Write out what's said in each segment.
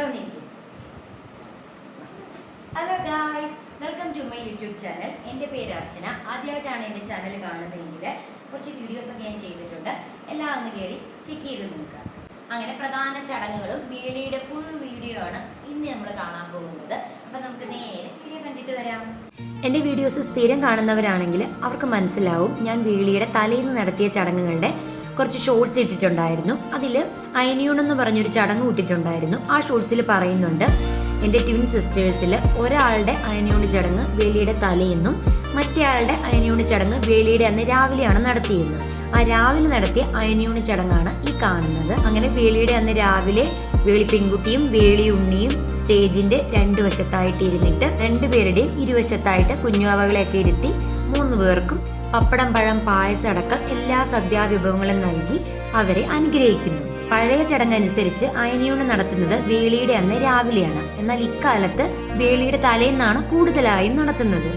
ഇവിടെ വന്നിരിക്കും. Hello guys welcome to my YouTube channel എന്റെ പേര് അർച്ചന. ആദ്യമായിട്ടാണ് എന്റെ ചാനൽ കാണുന്നതെങ്കിൽ കുറച്ച് വീഡിയോസൊക്കെ ഞാൻ ചെയ്തിട്ടുണ്ട്. എല്ലാം ഒന്ന് കയറി ചെക്ക് ചെയ്ത് നോക്കുക. അങ്ങനെ പ്രധാന ചടങ്ങുകളും വീഡിയോയുടെ ഫുൾ വീഡിയോ ആണ് ഇന്ന് നമ്മൾ കാണാൻ പോകുന്നത്. അപ്പം നമുക്ക് നേരെ വീഡിയോ കണ്ടിട്ട് വരാം. എന്റെ വീഡിയോസ് സ്ഥിരം കാണുന്നവരാണെങ്കിൽ അവർക്ക് മനസ്സിലാവും ഞാൻ വീളിയുടെ തലേന്ന് നടത്തിയ ചടങ്ങുകളുടെ കുറച്ച് ഷോർട്സ് ഇട്ടിട്ടുണ്ടായിരുന്നു. അതിൽ അയനിയൂൺ എന്ന് പറഞ്ഞൊരു ചടങ്ങ് ഇട്ടിട്ടുണ്ടായിരുന്നു ആ ഷോർട്സിൽ പറയുന്നുണ്ട് എന്റെ ട്വിൻ സിസ്റ്റേഴ്സിൽ ഒരാളുടെ അയനയോണ് ചടങ്ങ് വേലിയുടെ തലേന്നും മറ്റേയാളുടെ അയനയോണ് ചടങ്ങ് വേലിയുടെ അന്ന് രാവിലെയാണ് നടത്തിയിരുന്നത്. ആ രാവിലെ നടത്തിയ അയനയോണ് ചടങ്ങാണ് ഈ കാണുന്നത്. അങ്ങനെ വേലിയുടെ അന്ന് രാവിലെ വേളി പെൺകുട്ടിയും വേളി ഉണ്ണിയും സ്റ്റേജിന്റെ രണ്ടു വശത്തായിട്ട് ഇരുന്നിട്ട് രണ്ടുപേരുടെയും ഇരുവശത്തായിട്ട് കുഞ്ഞുവാവകളെയൊക്കെ ഇരുത്തി മൂന്ന് പേർക്കും പപ്പടം പഴം പായസം അടക്കം എല്ലാ സദ്യാവിഭവങ്ങളും നൽകി അവരെ അനുഗ്രഹിക്കുന്നു. പഴയ ചടങ്ങനുസരിച്ച് അയനിയൂണ് നടത്തുന്നത് വേളിയുടെ അന്ന് രാവിലെയാണ്. എന്നാൽ ഇക്കാലത്ത് വേളിയുടെ തലേന്നാണ് കൂടുതലായും നടത്തുന്നത്.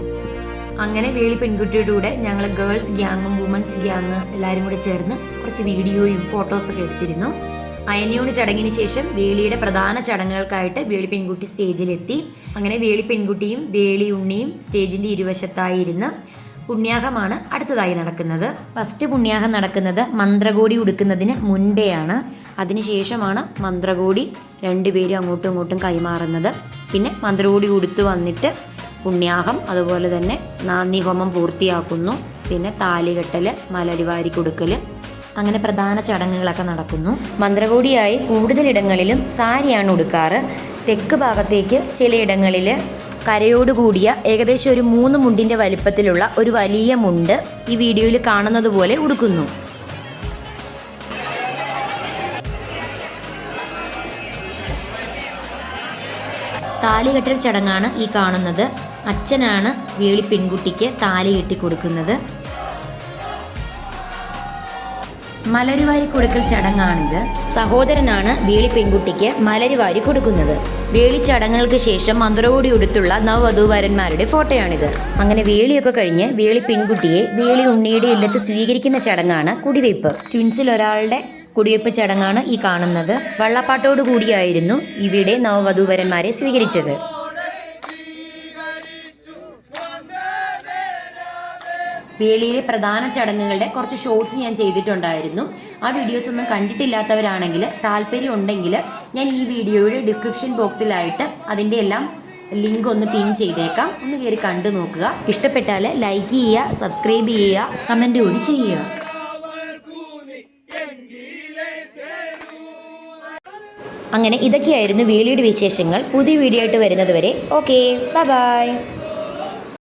അങ്ങനെ വേളി പെൺകുട്ടിയുടെ കൂടെ ഞങ്ങൾ ഗേൾസ് ഗ്യാങ്ങും വുമൻസ് ഗ്യാങ് എല്ലാവരും കൂടെ ചേർന്ന് കുറച്ച് വീഡിയോയും ഫോട്ടോസൊക്കെ എടുത്തിരുന്നു. അയനിയൂണ് ചടങ്ങിന് ശേഷം വേളിയുടെ പ്രധാന ചടങ്ങുകൾക്കായിട്ട് വേളി പെൺകുട്ടി സ്റ്റേജിലെത്തി. അങ്ങനെ വേളി പെൺകുട്ടിയും വേളി ഉണ്ണിയും സ്റ്റേജിന്റെ ഇരുവശത്തായി ഇരുന്ന് പുണ്യാഹമാണ് അടുത്തതായി നടക്കുന്നത്. ഫസ്റ്റ് പുണ്യാഹം നടക്കുന്നത് മന്ത്രകോടി ഉടുക്കുന്നതിന് മുൻപെയാണ്. അതിനുശേഷമാണ് മന്ത്രകോടി രണ്ടുപേരും അങ്ങോട്ടും ഇങ്ങോട്ടും കൈമാറുന്നത്. പിന്നെ മന്ത്രകോടി ഉടുത്തു വന്നിട്ട് പുണ്യാഹം അതുപോലെ തന്നെ നാന്ദി ഹോമം പൂർത്തിയാക്കുന്നു. പിന്നെ താലികെട്ടൽ മലരിവാരി കൊടുക്കൽ അങ്ങനെ പ്രധാന ചടങ്ങുകളൊക്കെ നടക്കുന്നു. മന്ത്രകോടിയായി കൂടുതലിടങ്ങളിലും സാരിയാണ് ഉടുക്കാറ്. തെക്ക് ഭാഗത്തേക്ക് ചിലയിടങ്ങളിൽ കരയോടുകൂടിയ ഏകദേശം ഒരു മൂന്ന് മുണ്ടിന്റെ വലിപ്പത്തിലുള്ള ഒരു വലിയ മുണ്ട് ഈ വീഡിയോയിൽ കാണുന്നത് പോലെ ഉടുക്കുന്നു. താലികെട്ടൽ ചടങ്ങാണ് ഈ കാണുന്നത്. അച്ഛനാണ് വേളി പെൺകുട്ടിക്ക് താലി കെട്ടി കൊടുക്കുന്നത്. മലരുവാരി കൊടുക്കൽ ചടങ്ങാണിത്. സഹോദരനാണ് വേളി പെൺകുട്ടിക്ക് മലരുവാരി കൊടുക്കുന്നത്. വേളി ചടങ്ങുകൾക്ക് ശേഷം മന്ത്രകോടി ഉടുത്തുള്ള നവവധൂവരന്മാരുടെ ഫോട്ടോയാണിത്. അങ്ങനെ വേളിയൊക്കെ കഴിഞ്ഞ് വേളി പെൺകുട്ടിയെ വേളി ഉണ്ണിയുടെ ഇല്ലത്ത് സ്വീകരിക്കുന്ന ചടങ്ങാണ് കുടിവയ്പ് ട്വിൻസിൽ ഒരാളുടെ കുടിവയ്പ് ചടങ്ങാണ് ഈ കാണുന്നത്. വള്ളപ്പാട്ടോടു കൂടിയായിരുന്നു ഇവിടെ നവവധൂവരന്മാരെ സ്വീകരിച്ചത്. വേളിയിലെ പ്രധാന ചടങ്ങുകളുടെ കുറച്ച് ഷോർട്സ് ഞാൻ ചെയ്തിട്ടുണ്ടായിരുന്നു. ആ വീഡിയോസ് ഒന്നും കണ്ടിട്ടില്ലാത്തവരാണെങ്കിൽ താല്പര്യം ഉണ്ടെങ്കിൽ ഞാൻ ഈ വീഡിയോയുടെ ഡിസ്ക്രിപ്ഷൻ ബോക്സിലായിട്ട് അതിന്റെ എല്ലാം ലിങ്ക് ഒന്ന് പിൻ ചെയ്തേക്കാം. ഒന്ന് കയറി കണ്ടു നോക്കുക. ഇഷ്ടപ്പെട്ടാൽ ലൈക്ക് ചെയ്യുക സബ്സ്ക്രൈബ് ചെയ്യുക കമന്റ് കൂടി ചെയ്യുക. അങ്ങനെ ഇതൊക്കെയായിരുന്നു വേളിയുടെ വിശേഷങ്ങൾ. പുതിയ വീഡിയോ ആയിട്ട് വരുന്നത് വരെ. Okay bye bye